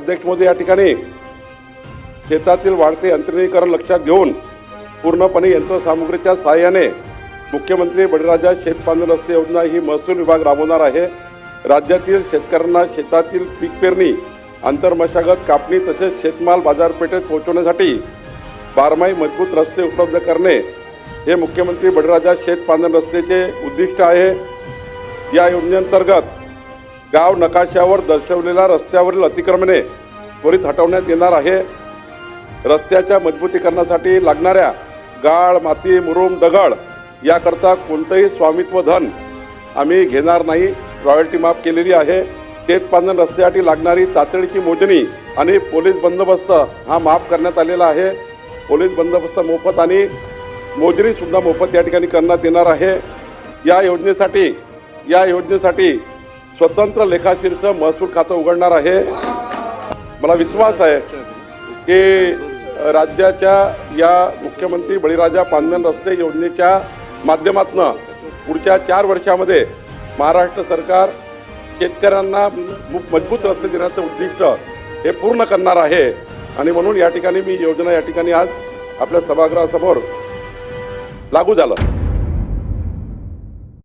अध्यक्ष मोदी या ठिकाणी शेतातील वाढते यंत्रणीकरण लक्षात घेऊन पूर्णपणे यंत्रसामुग्रीच्या सहाय्याने मुख्यमंत्री बळीराजा शेतपांदन रस्ते योजना ही महसूल विभाग राबवणार आहे. राज्यातील शेतकऱ्यांना शेतातील पीक पेरणी आंतरमशागत कापणी तसेच शेतमाल बाजारपेठेत पोहोचवण्यासाठी बारमाही मजबूत रस्ते उपलब्ध करणे हे मुख्यमंत्री बळीराजा शेतपांदन रस्त्याचे उद्दिष्ट आहे. या योजनेअंतर्गत गाव नकाशावर दर्शवलेल्या रस्त्यावरील अतिक्रमणे त्वरित हटवण्यात येणार आहे. रस्त्याच्या मजबूतीकरणासाठी लागणाऱ्या गाळ माती मुरुम दगड याकरता कोणतंही स्वामित्व धन आम्ही घेणार नाही. रॉयल्टी माफ केलेली आहे. शेतपांदन रस्त्यासाठी लागणारी तातडीची मोजणी आणि पोलीस बंदोबस्त हा माफ करण्यात आलेला आहे. पोलीस बंदोबस्त मोफत आणि मोजणीसुद्धा मोफत या ठिकाणी करण्यात येणार आहे. या योजनेसाठी या योजनेसाठी स्वतंत्र लेखाशीरचं महसूल खातं उघडणार आहे. मला विश्वास आहे की राज्याच्या या मुख्यमंत्री बळीराजा पांदन रस्ते योजनेच्या माध्यमातून पुढच्या चार वर्षामध्ये महाराष्ट्र सरकार शेतकऱ्यांना मजबूत रस्ते देण्याचं उद्दिष्ट हे पूर्ण करणार आहे. आणि म्हणून या ठिकाणी मी योजना या ठिकाणी आज आपल्या सभागृहासमोर लागू झालं.